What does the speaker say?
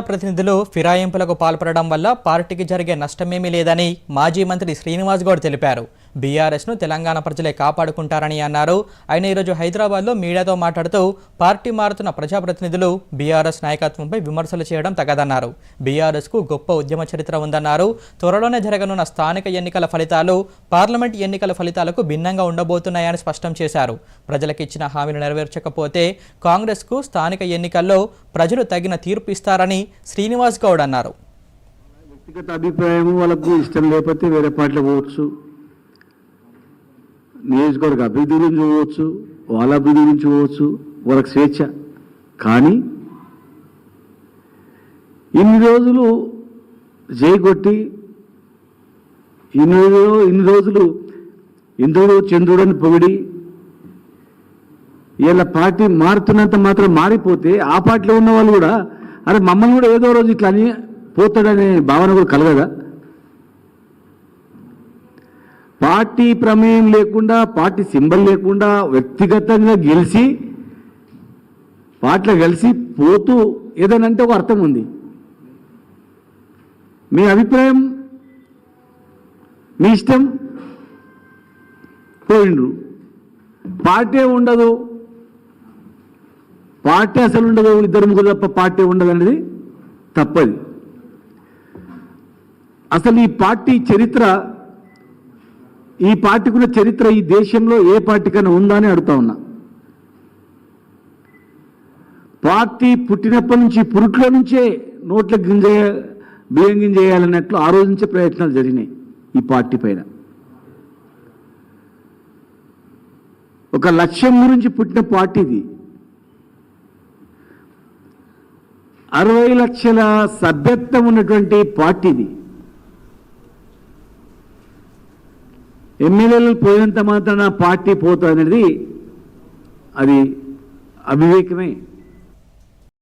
ప్రతినిధులు ఫిరాయింపులకు పాల్పడడం వల్ల పార్టీకి జరిగే నష్టమేమీ లేదని మాజీ మంత్రి శ్రీనివాస్ గౌడ్ తెలిపారు. బీఆర్ఎస్ను తెలంగాణ ప్రజలే కాపాడుకుంటారని అన్నారు. ఆయన ఈరోజు హైదరాబాద్లో మీడియాతో మాట్లాడుతూ పార్టీ మారుతున్న ప్రజాప్రతినిధులు బీఆర్ఎస్ నాయకత్వంపై విమర్శలు చేయడం తగదన్నారు. బీఆర్ఎస్కు గొప్ప ఉద్యమ చరిత్ర ఉందన్నారు. త్వరలోనే జరగనున్న స్థానిక ఎన్నికల ఫలితాలు పార్లమెంట్ ఎన్నికల ఫలితాలకు భిన్నంగా ఉండబోతున్నాయని స్పష్టం చేశారు. ప్రజలకు ఇచ్చిన హామీలు నెరవేర్చకపోతే కాంగ్రెస్కు స్థానిక ఎన్నికల్లో ప్రజలు తగిన తీర్పు ఇస్తారని శ్రీనివాస్ గౌడ్ అన్నారు. వ్యక్తిగత అభిప్రాయం వాళ్ళకు ఇష్టం లేకపోతే వేరే పార్టీలో పోవచ్చు. నియోజకవర్గ అభివృద్ధి గురించి పోవచ్చు వాళ్ళ అభివృద్ధి గురించి పోవచ్చు వాళ్ళకి స్వేచ్ఛ. కానీ ఇన్ని రోజులు జైగొట్టి ఇన్ని రోజులు ఇన్ని రోజులు ఇంద్రుడు చంద్రుడని పొగిడి వీళ్ళ పార్టీ మారుతున్నంత మాత్రం మారిపోతే ఆ పార్టీలో ఉన్న వాళ్ళు కూడా అరే మమ్మల్ని కూడా ఏదో రోజు ఇట్లా అని పోతాడనే భావన కూడా కలగదా? పార్టీ ప్రమేయం లేకుండా పార్టీ సింబల్ లేకుండా వ్యక్తిగతంగా గెలిచి పార్టీలో కలిసి పోతూ ఏదనంటే ఒక అర్థం ఉంది. మీ అభిప్రాయం? మీ ఇష్టం? పోయిండ్రు. పార్టీ ఉండదు. పార్టీ అసలు ఉండదు ఇద్దరు ముగ్గురు తప్ప పార్టీ ఉండదు అనేది తప్పది. అసలు ఈ పార్టీ చరిత్ర ఈ పార్టీకున్న చరిత్ర ఈ దేశంలో ఏ పార్టీకైనా ఉందా అని అడుగుతా ఉన్నా. పార్టీ పుట్టినప్పటి నుంచి పురుట్లో నుంచే నోట్ల గింజ బియ్యం గింజేయాలన్నట్లు ఆ రోజు నుంచే ప్రయత్నాలు జరిగినాయి ఈ పార్టీ పైన. ఒక లక్ష్యం గురించి పుట్టిన పార్టీ ఇది. అరవై లక్షల సభ్యత్వం ఉన్నటువంటి పార్టీ ఎమ్మెల్యేలు పోయినంత మాత్రాన పార్టీ పోతుంది అనేది అది అవివేకమే.